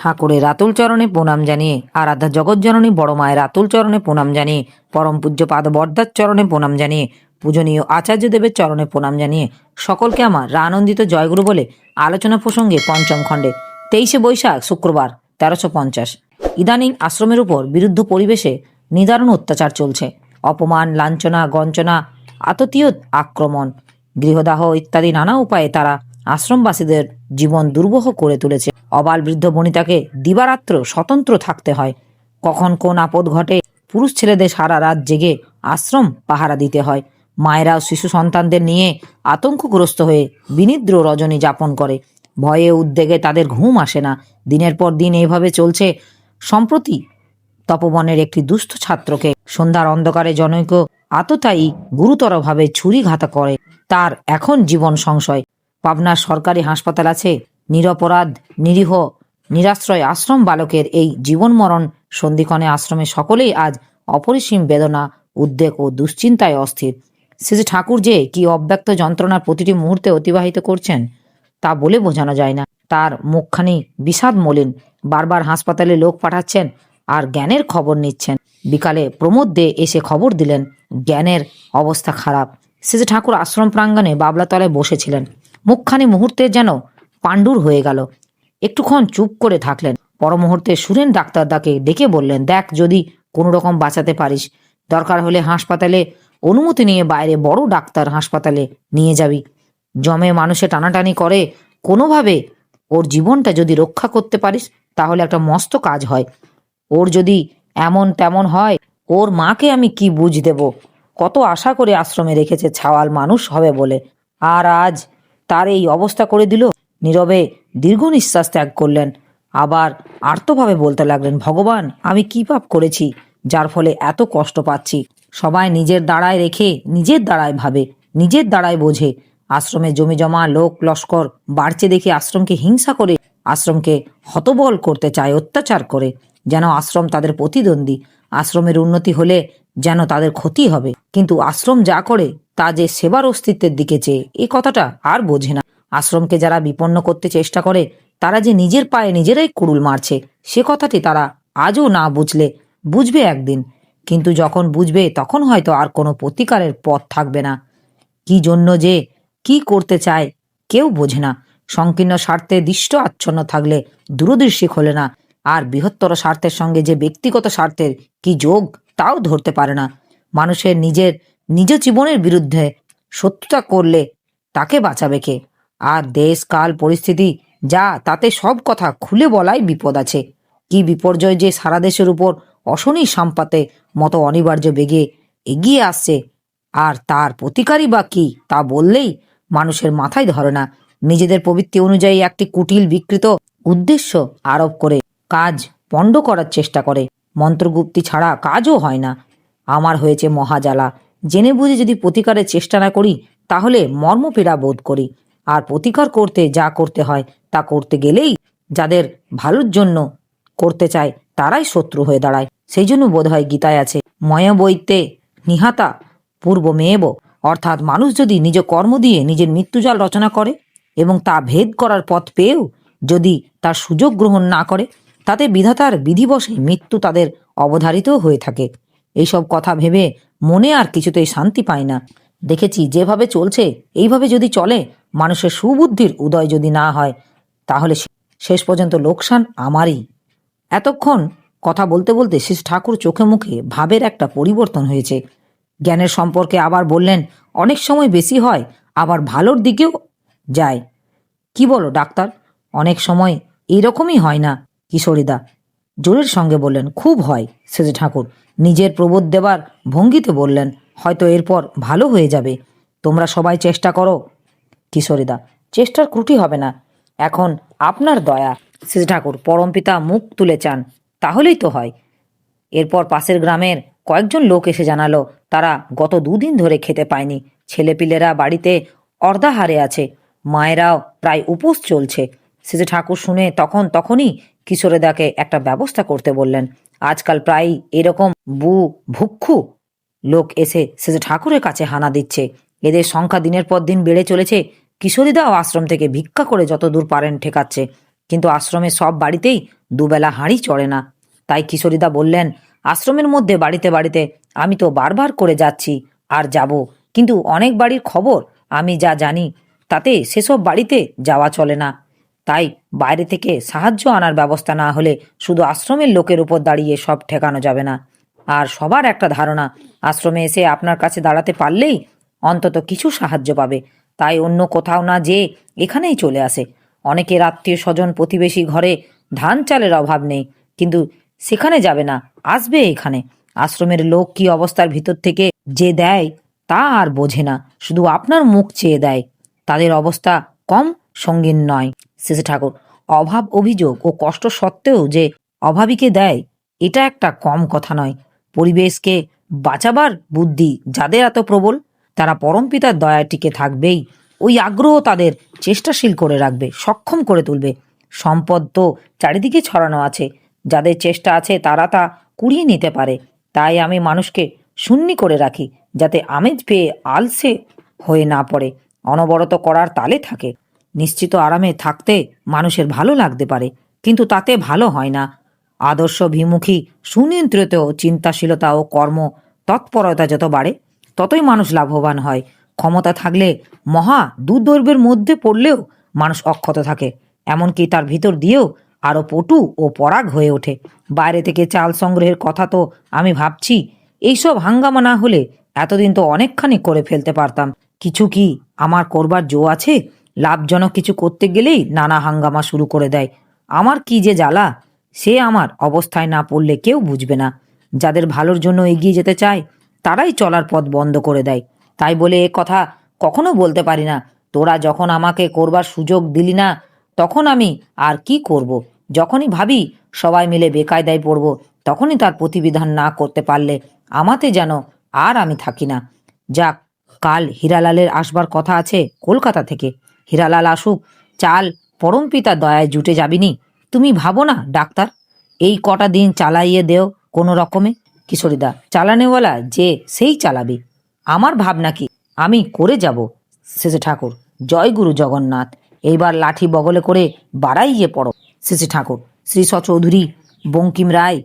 ঠাকুরের রাতুল চরণে প্রণাম জানিয়ে, আরাধ্যা জগৎজননী বড় মায়ের রাতুল চরণে প্রণাম জানিয়ে, পরম পূজ্য পাদ বর্দার চরণে প্রণাম জানিয়ে, পূজনীয় আচার্যদেবের চরণে প্রণাম জানিয়ে সকলকে আমার আনন্দিত জয়গুরু বলে আলোচনা প্রসঙ্গে পঞ্চম খণ্ডে, তেইশে বৈশাখ, শুক্রবার, তেরোশো পঞ্চাশ। ইদানিং আশ্রমের উপর বিরুদ্ধ পরিবেশে নিদারুণ অত্যাচার চলছে। অপমান, লাঞ্ছনা, গঞ্চনা, আততীয় আক্রমণ, গৃহদাহ ইত্যাদি নানা উপায়ে তারা আশ্রমবাসীদের জীবন দুর্বহ করে তুলেছে। অবাল বৃদ্ধ বনিতাকে দিবারাত্র স্বতন্ত্র থাকতে হয়। কখন কোন আপদ ঘটে, পুরুষ ছেলেদের সারা রাত জেগে আশ্রম পাহারা দিতে হয়। মায়েরাও শিশু সন্তানদের নিয়ে আতঙ্কগ্রস্ত হয়ে বিনিদ্র রজনী যাপন করে। ভয়ে উদ্বেগে তাদের ঘুম আসে না। দিনের পর দিন এইভাবে চলছে। সম্প্রতি তপবনের একটি দুস্থ ছাত্রকে সন্ধ্যার অন্ধকারে জনৈক আততায়ী গুরুতরভাবে ছুরিঘাতা করে। তার এখন জীবন সংশয়। পাবনার সরকারি হাসপাতাল আছে। নিরপরাধ, নিরীহ, নিরাশ্রয় আশ্রম বালকের এই জীবন মরণ সন্ধিক্ষণে আশ্রমে সকলেই আজ অপরিসীম বেদনা, উদ্বেগ ও দুশ্চিন্তায় অস্থির। শ্রী ঠাকুর যে কি অব্যক্ত যন্ত্রণার প্রতিটি মুহূর্তে অতিবাহিত করছেন, তা বলে বোঝানো যায় না। তার মুখখানি বিষাদ মলিন, বারবার হাসপাতালে লোক পাঠাচ্ছেন আর জ্ঞানের খবর নিচ্ছেন। বিকালে প্রমোদ দে এসে খবর দিলেন, জ্ঞানের অবস্থা খারাপ। শ্রী ঠাকুর আশ্রম প্রাঙ্গণে বাবলাতলায় বসেছিলেন। মুখখানি মুহূর্তে যেন পাণ্ডুর হয়ে গেল। একটুক্ষণ চুপ করে থাকলেন। মুহূর্তে সুরেন ডাক্তার দাকে ডেকে বললেন, দেখ, যদি কোনো রকম বাঁচাতে পারিস, দরকার হলে হাসপাতালে অনুমতি নিয়ে বাইরে বড় ডাক্তার হাসপাতালে নিয়ে যাবি। জমে মানুষে টানাটানি করে, কোনোভাবে ওর জীবনটা যদি রক্ষা করতে পারিস, তাহলে একটা মস্ত কাজ হয়। ওর যদি এমন তেমন হয়, ওর মাকে আমি কি বুঝ দেব? কত আশা করে আশ্রমে রেখেছে, ছাওয়াল মানুষ হবে বলে। আর আজ তার এই অবস্থা করে দিল। নীরবে দীর্ঘ নিঃশ্বাস ত্যাগ করলেন। আবার আর্তভাবে বলতে লাগলেন, ভগবান, আমি কি পাপ করেছি, যার ফলে এত কষ্ট পাচ্ছি? সবাই নিজের দাঁড়ায় রেখে, নিজের দাঁড়ায় ভাবে, নিজের দাঁড়ায় বোঝে। আশ্রমে জমি জমা, লোক লস্কর বাড়ছে দেখে আশ্রমকে হিংসা করে, আশ্রমকে হতবল করতে চায়, অত্যাচার করে। যেন আশ্রম তাদের প্রতিদ্বন্দ্বী, আশ্রমের উন্নতি হলে যেন তাদের ক্ষতি হবে। কিন্তু আশ্রম যা করে তা যে সেবার অস্তিত্বের দিকে চেয়ে এই কথাটা আর বোঝে না। আশ্রমকে যারা বিপন্ন করতে চেষ্টা করে, তারা যে নিজের পায়ে নিজেরাই কুড়ুল মারছে, সে কথাটি তারা আজও না বুঝলে বুঝবে একদিন। কিন্তু যখন বুঝবে, তখন হয়তো আর কোনো প্রতিকারের পথ থাকবে না। কি জন্য যে, কি করতে চায়, কেউ বোঝে না। সংকীর্ণ স্বার্থে দৃষ্ট আচ্ছন্ন থাকলে দূরদৃষ্টি খোলে না। আর বৃহত্তর স্বার্থের সঙ্গে যে ব্যক্তিগত স্বার্থের কি যোগ, তাও ধরতে পারে না। মানুষের নিজের নিজ জীবনের বিরুদ্ধে শত্রুতা করলে তাকে বাঁচাবে কে? আর দেশ, কাল, পরিস্থিতি যা, তাতে সব কথা খুলে বলাই বিপদ আছে। কি বিপর্যয় যে সারা দেশের উপর অশনি সাম্পাতে মতো অনিবার্য বেগে এগিয়ে আসছে? আর তার প্রতিকারই বা কি, তা বললেই মানুষের মাথায় ধরে না। নিজেদের প্রবৃত্তি অনুযায়ী একটি কুটিল বিকৃত উদ্দেশ্য আরোপ করে কাজ পণ্ড করার চেষ্টা করে। মন্ত্রগুপ্তি ছাড়া কাজও হয় না। আমার হয়েছে মহাজালা। জেনে বুঝে যদি প্রতিকারের চেষ্টা না করি, তাহলে মর্মপীড়া বোধ করি। আর প্রতিকার করতে যা করতে হয়, তা করতে গেলেই যাদের ভালোর জন্য করতে চায়, তারাই শত্রু হয়ে দাঁড়ায়। সেই জন্য বোধ হয় গীতায় আছে, ময় বইতে নিহাতা পূর্ব মেয়েব। অর্থাৎ মানুষ যদি নিজ কর্ম দিয়ে নিজের মৃত্যুজাল রচনা করে এবং তা ভেদ করার পথ পেয়েও যদি তার সুযোগ গ্রহণ না করে, তাতে বিধাতার বিধিবশে মৃত্যু তাদের অবধারিত হয়ে থাকে। এইসব কথা ভেবে মনে আর কিছুতেই শান্তি পায় না। দেখেছি যেভাবে চলছে, এইভাবে যদি চলে, মানুষের সুবুদ্ধির উদয় যদি না হয়, তাহলে শেষ পর্যন্ত লোকসান আমারই। এতক্ষণ কথা বলতে বলতে শেষ ঠাকুর চোখে মুখে ভাবের একটা পরিবর্তন হয়েছে। জ্ঞানের সম্পর্কে আবার বললেন, অনেক সময় বেশি হয়, আবার ভালোর দিকেও যায়। কি বলো, ডাক্তার? অনেক সময় এইরকমই হয় না, কিশোরীদা। জোরের সঙ্গে বললেন, খুব হয়, সেজে ঠাকুর। নিজের প্রবোধ দেবার ভঙ্গিতে বললেন, হয়তো এরপর ভালো হয়ে যাবে। তোমরা সবাই চেষ্টা করো। কিশোরীদা, চেষ্টার ত্রুটি হবে না। এখন আপনার দয়া। শ্রী ঠাকুর, পরমপিতা মুখ তুলে চান, তাহলেই তো হয়। এরপর পাশের গ্রামের কয়েকজন লোক এসে জানালো, তারা গত দুদিন ধরে খেতে পায়নি। ছেলেপিলেরা বাড়িতে অর্ধাহারে আছে। মায়েরাও প্রায় উপোস চলছে। সেজে ঠাকুর শুনে তখন তখনই কিশোরেদাকে একটা ব্যবস্থা করতে বললেন। আজকাল প্রায় এরকম বু ভুক্ষু লোক এসে সেজে ঠাকুরের কাছে হানা দিচ্ছে। এদের সংখ্যা দিনের পর দিন বেড়ে চলেছে। কিশোরীদাও আশ্রম থেকে ভিক্ষা করে যত দূর পারেন ঠেকাচ্ছে। কিন্তু আশ্রমের সব বাড়িতেই দুবেলা হাঁড়ি চড়ে না। তাই কিশোরীদা বললেন, আশ্রমের মধ্যে বাড়িতে বাড়িতে আমি তো বারবার করে যাচ্ছি, আর যাব। কিন্তু অনেক বাড়ির খবর, আমি যা জানি, তাতে সেসব বাড়িতে যাওয়া চলে না। তাই বাইরে থেকে সাহায্য আনার ব্যবস্থা না হলে শুধু আশ্রমের লোকের উপর দাঁড়িয়ে সব ঠেকানো যাবে না। আর সবার একটা ধারণা, আশ্রমে এসে আপনার কাছে দাঁড়াতে পারলেই অন্তত কিছু সাহায্য পাবে। তাই অন্য কোথাও না যে এখানেই চলে আসে। অনেকের আত্মীয় স্বজন প্রতিবেশী ঘরে ধান চালের অভাব নেই, কিন্তু সেখানে যাবে না, আসবে এখানে। আশ্রমের লোক কি অবস্থার ভিতর থেকে যে দেয় তা আর বোঝে না, শুধু আপনার মুখ চেয়ে দেয়। তাদের অবস্থা কম সঙ্গীন নয়। শেষে ঠাকুর, অভাব অভিযোগ ও কষ্ট সত্ত্বেও যে অভাবীকে দেয়, এটা একটা কম কথা নয়। পরিবেশকে বাঁচাবার বুদ্ধি যাদের এত প্রবল, তারা পরমপিতার দয়ায় টিকে থাকবেই। ওই আগ্রহ তাদের চেষ্টাশীল করে রাখবে, সক্ষম করে তুলবে। সম্পদ তো চারিদিকে ছড়ানো আছে, যাদের চেষ্টা আছে তারা তা কুড়িয়ে নিতে পারে। তাই আমি মানুষকে শূন্যি করে রাখি, যাতে আমেজ পেয়ে আলসে হয়ে না পড়ে। অনবরত করার তালে থাকে। নিশ্চিত আরামে থাকতে মানুষের ভালো লাগতে পারে, কিন্তু তাতে ভালো হয় না। আদর্শ বিমুখী সুনিয়ন্ত্রিত চিন্তাশীলতা ও কর্ম তৎপরতা যত বাড়ে, ততই মানুষ লাভবান হয়। ক্ষমতা থাকলে মহা দুর্দৈর্ঘ্যের মধ্যে পড়লেও মানুষ অক্ষত থাকে, এমনকি তার ভিতর দিয়েও আরও পটু ও পরাগ হয়ে ওঠে। বাইরে থেকে চাল সংগ্রহের কথা তো আমি ভাবছি, এইসব হাঙ্গামা না হলে এতদিন তো অনেকখানি করে ফেলতে পারতাম। কিছু কি আমার করবার জো আছে? লাভজনক কিছু করতে গেলেই নানা হাঙ্গামা শুরু করে দেয়। আমার কি যে জ্বালা? সে আমার অবস্থায় না পড়লে কেউ বুঝবে না। যাদের ভালোর জন্য এগিয়ে যেতে চায়, তারাই চলার পথ বন্ধ করে দেয়। তাই বলে এ কথা কখনো বলতে পারি না। তোরা যখন আমাকে করবার সুযোগ দিলি না, তখন আমি আর কি করব। যখনই ভাবি সবাই মিলে বেকায়দায় পড়ব, তখনই তার প্রতিবিধান না করতে পারলে আমাতে যেন আর আমি থাকি না। যাক, কাল হীরালালের আসবার কথা আছে কলকাতা থেকে। হীরালাল আসুক, চাল পরম পরমপিতা দয়ায় জুটে যাবিনি। তুমি ভাবো না, ডাক্তার, এই কটা দিন চালাইয়ে দেও কোনো রকমে? কিশোরীদা, চালানেওয়ালা যে সেই চালাবে। আমার ভাবনা কি? আমি করে যাব শেষে ঠাকুর। জয় গুরু জগন্নাথ। এইবার লাঠি বগলে করে বাড়াইয়ে পড়ো শেষে ঠাকুর। শ্রী চৌধুরী বঙ্কিম রায়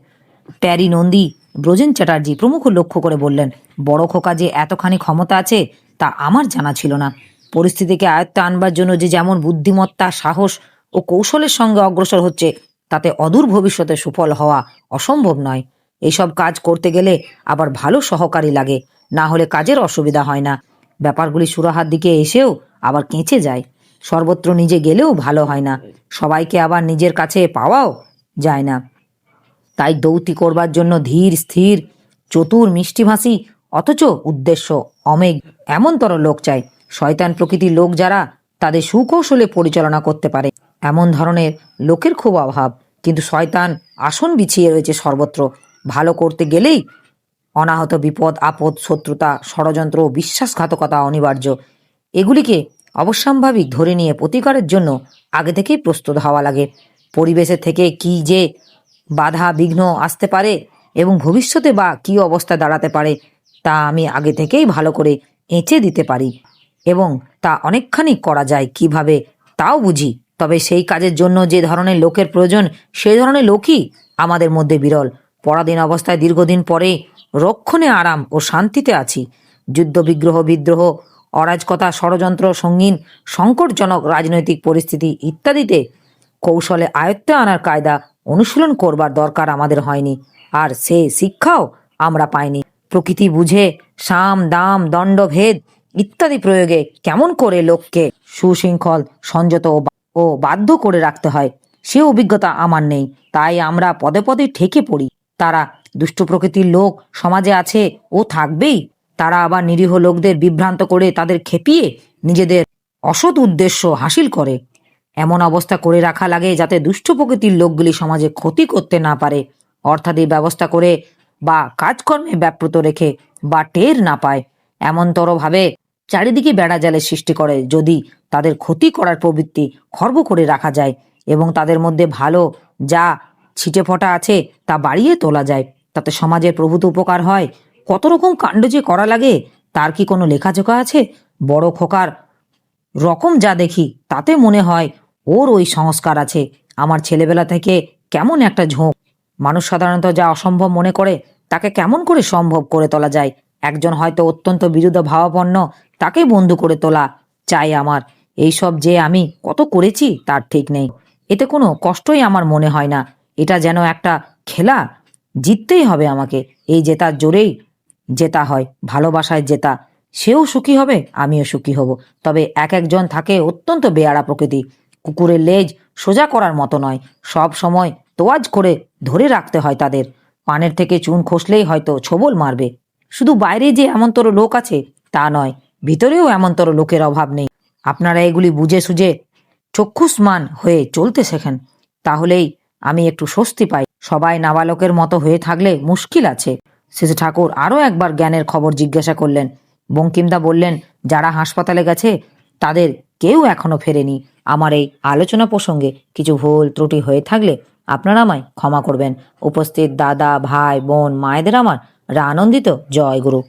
প্যারি নন্দী, ব্রজেন চ্যাটার্জি প্রমুখ লক্ষ্য করে বললেন, বড় খোকা যে এতখানি ক্ষমতা আছে, তা আমার জানা ছিল না। পরিস্থিতিকে আয়ত্তে আনবার জন্য যে যেমন বুদ্ধিমত্তা, সাহস ও কৌশলের সঙ্গে অগ্রসর হচ্ছে, তাতে অদূর ভবিষ্যতে সুফল হওয়া অসম্ভব নয়। এইসব কাজ করতে গেলে আবার ভালো সহকারী লাগে, না হলে কাজের অসুবিধা হয় না। ব্যাপারগুলি সুরাহার দিকে এসেও আবার কেঁচে যায়। সর্বত্র নিজে গেলেও ভালো হয় না, সবাইকে আবার নিজের কাছে পাওয়াও যায় না। তাই দৌতি করবার জন্য ধীর, স্থির, চতুর, মিষ্টিভাষী, অথচ উদ্দেশ্য অমেঘ, এমনতর লোক চাই শয়তান প্রকৃতির লোক যারা, তাদের সুকৌশলে পরিচালনা করতে পারে। এমন ধরনের লোকের খুব অভাব। কিন্তু শয়তান আসন বিছিয়ে রয়েছে সর্বত্র। ভালো করতে গেলেই অনাহত বিপদ, আপদ, শত্রুতা, ষড়যন্ত্র বিশ্বাসঘাতকতা অনিবার্য। এগুলিকে অবশ্যম্ভাবিক ধরে নিয়ে প্রতিকারের জন্য আগে থেকেই প্রস্তুত হওয়া লাগে। পরিবেশের থেকে কি যে বাধা বিঘ্ন আসতে পারে এবং ভবিষ্যতে বা কি অবস্থা দাঁড়াতে পারে, তা আমি আগে থেকেই ভালো করে এঁচে দিতে পারি। এবং তা অনেকখানি করা যায় কীভাবে তাও বুঝি। তবে সেই কাজের জন্য যে ধরনের লোকের প্রয়োজন সেই ধরনের লোকই আমাদের মধ্যে বিরল। পরাধীন অবস্থায় দীর্ঘদিন পরে রক্ষণে আরাম ও শান্তিতে আছি। যুদ্ধ বিগ্রহ, বিদ্রোহ, অরাজকতা, ষড়যন্ত্র, সঙ্গীন, সংকটজনক রাজনৈতিক পরিস্থিতি ইত্যাদিতে কৌশলে আয়ত্তে আনার কায়দা অনুশীলন করবার দরকার আমাদের হয়নি। আর সে শিক্ষাও আমরা পাইনি। প্রকৃতি বুঝে সাম, দাম দণ্ডভেদ ইত্যাদি প্রয়োগে কেমন করে লোককে সুশৃঙ্খল, সংযত ও বাধ্য করে রাখতে হয়, সে অভিজ্ঞতা আমার নেই। তাই আমরা পদে পদে ঠেকে পড়ি। তারা দুষ্ট প্রকৃতির লোক, সমাজে আছে ও থাকবেই। তারা আবার নিরীহ লোকদের বিভ্রান্ত করে তাদের খেপিয়ে নিজেদের অসৎ উদ্দেশ্য হাসিল করে। এমন অবস্থা করে রাখা লাগে যাতে দুষ্ট প্রকৃতির লোকগুলি সমাজে ক্ষতি করতে না পারে, অর্থাৎ এই ব্যবস্থা করে বা কাজকর্মে ব্যাপৃত রেখে বা টের না পায়। এমনতরভাবে চারিদিকে বেড়া জালের সৃষ্টি করে যদি তাদের ক্ষতি করার প্রবৃত্তি খর্ব করে রাখা যায় এবং তাদের মধ্যে ভালো যা ছিটে ফোটা আছে তা বাড়িয়ে তোলা যায়, তাতে সমাজের প্রভূত উপকার হয়। কত রকম কাণ্ড যে করা লাগে, তার কি কোনো লেখাজোখা আছে? বড় খোকার রকম যা দেখি, তাতে মনে হয় ওর ওই সংস্কার আছে। আমার ছেলেবেলা থেকে কেমন একটা ঝোঁক। মানুষ সাধারণত যা অসম্ভব মনে করে, তাকে কেমন করে সম্ভব করে তোলা যায়? একজন হয়তো অত্যন্ত বিরুদ্ধ ভাবাপন্ন, তাকে বন্ধু করে তোলা চাই আমার। এইসব যে আমি কত করেছি, তার ঠিক নেই। এতে কোনো কষ্টই আমার মনে হয় না। এটা যেন একটা খেলা, জিততেই হবে আমাকে। এই জেতার জোরেই জেতা হয়, ভালোবাসায় জেতা। সেও সুখী হবে, আমিও সুখী হব। তবে এক একজন থাকে অত্যন্ত বেয়ারা প্রকৃতি। কুকুরের লেজ সোজা করার মতো নয়। সব সময় তোয়াজ করে ধরে রাখতে হয় তাদের। পানের থেকে চুন খসলেই হয়তো ছোবল মারবে। শুধু বাইরে যে এমনতর লোক আছে, তা নয়, ভিতরেও এমনতর লোকের অভাব নেই। আপনারা এগুলি বুঝে সুঝে চক্ষুষ্মান হয়ে চলতে শেখেন, তাহলেই আমি একটু স্বস্তি পাই। সবাই নাবালকের মতো হয়ে থাকলে মুশকিল আছে। শেষে ঠাকুর আরও একবার জ্ঞানের খবর জিজ্ঞাসা করলেন। বঙ্কিমদা বললেন, যারা হাসপাতালে গেছে, তাদের কেউ এখনও ফেরেনি। আমার এই আলোচনা প্রসঙ্গে কিছু ভুল ত্রুটি হয়ে থাকলে আপনারা আমায় ক্ষমা করবেন। উপস্থিত দাদা, ভাই, বোন, মায়েদের আমার রা আনন্দিত জয় গুরু।